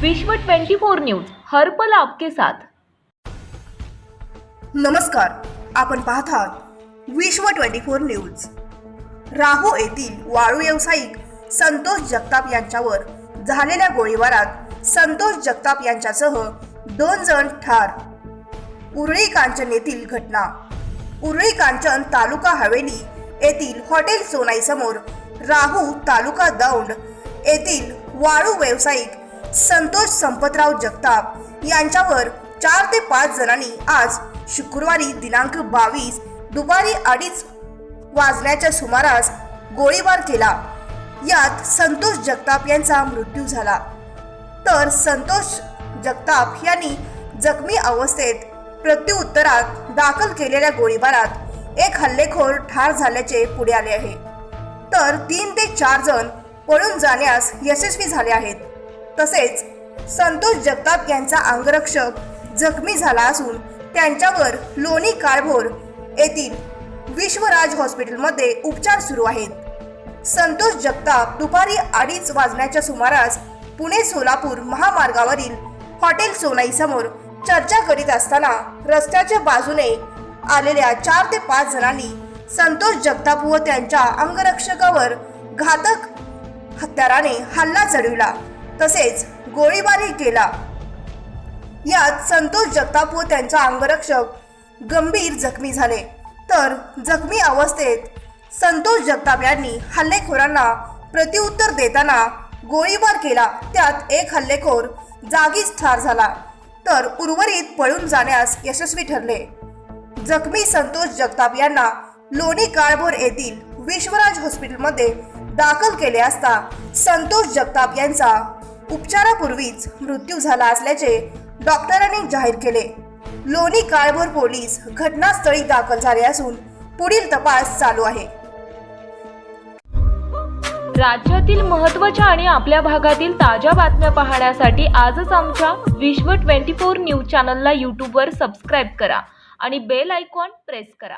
विश्व 24 न्यूज हर पल आपके साथ. नमस्कार आपण पाहत आहात विश्व ट्वेंटी फोर न्यूज. राहू येथील वाळू व्यावसायिक संतोष जगताप यांच्यावर झालेल्या गोळीबारात संतोष जगताप यांच्यासह दोन जण ठार. उरळी कांचन येथील घटना. उरळी कांचन तालुका हवेली येथील हॉटेल सोनाई समोर राहू तालुका दौंड येथील वाळू व्यावसायिक संतोष संपतराव जगताप यांच्यावर चार ते पाच जणांनी आज शुक्रवारी दिनांक बावीस दुपारी अडीच वाजण्याच्या सुमारास गोळीबार केला. यात संतोष जगताप यांचा मृत्यू झाला. तर संतोष जगताप यांनी जखमी अवस्थेत प्रत्युत्तरात दाखल केलेल्या गोळीबारात एक हल्लेखोर ठार झाल्याचे पुढे आले आहे. तर तीन ते चार जण पळून जाण्यास यशस्वी झाले आहेत. तसेच संतोष जगताप यांचा अंगरक्षक जखमी झाला असून त्यांच्यावर लोणी काळभोर येथील विश्वराज हॉस्पिटलमध्ये उपचार सुरू आहेत. संतोष जगताप दुपारी अडीच वाजण्याच्या सुमारास पुणे सोलापूर महामार्गावरील हॉटेल सोनाई समोर चर्चा करीत असताना रस्त्याच्या बाजूने आलेल्या चार ते पाच जणांनी संतोष जगताप व त्यांच्या अंगरक्षकावर घातक हत्याराने हल्ला चढविला. तसेच गोळीबारही केला. यात संतोष जगताप व त्यांचा अंगरक्षक गंभीर जखमी झाले. तर जखमी अवस्थेत संतोष जगताप यांनी हल्लेखोरांना प्रत्युत्तर देताना गोळीबार केला. त्यात एक हल्लेखोर जागीच ठार झाला. तर उर्वरित पळून जाण्यास यशस्वी ठरले. जखमी संतोष जगताप यांना लोणी काळभोर येथील विश्वराज हॉस्पिटलमध्ये दाखल केले असता संतोष जगताप यांचा उपचारापूर्वीच मृत्यू झाला असल्याचे डॉक्टरांनी जाहीर केले. लोणी काळभोर पोलीस घटनास्थळी दाखल झाले असून पुढील तपास चालू आहे. राज्यातील महत्त्वाच्या आणि आपल्या भागातील ताज्या बातम्या पाहण्यासाठी आजच आमच्या विश्व 24 न्यूज चॅनलला यूट्यूबवर सबस्क्राईब करा आणि बेल आयकॉन प्रेस करा.